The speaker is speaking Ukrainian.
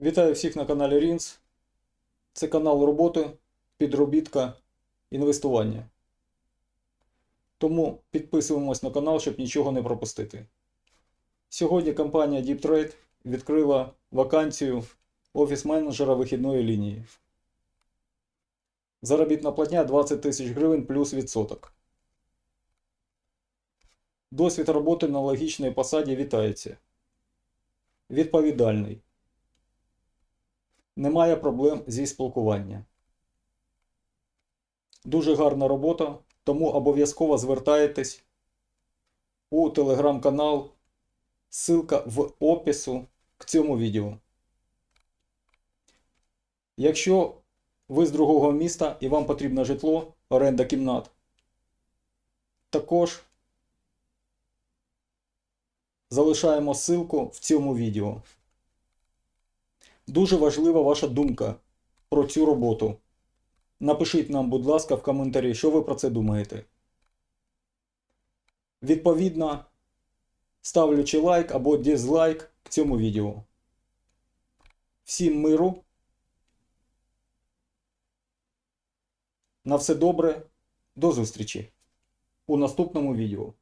Вітаю всіх на каналі Рінс. Це канал роботи, підробітка, інвестування. Тому підписуємось на канал, щоб нічого не пропустити. Сьогодні компанія DeepTrade відкрила вакансію офіс-менеджера вихідної лінії. Заробітна платня 20 тисяч гривень плюс відсоток. Досвід роботи на логічній посаді вітається. Відповідальний. Немає проблем зі спілкуванням. Дуже гарна робота, тому обов'язково звертайтесь у телеграм-канал. Ссылка в опису к цьому відео. Якщо ви з другого міста і вам потрібно житло, оренда кімнат, також залишаємо ссылку в цьому відео. Дуже важлива ваша думка про цю роботу. Напишіть нам, будь ласка, в коментарі, що ви про це думаєте. Відповідно, ставлячи лайк або дизлайк к цьому відео. Всім миру. На все добре. До зустрічі у наступному відео.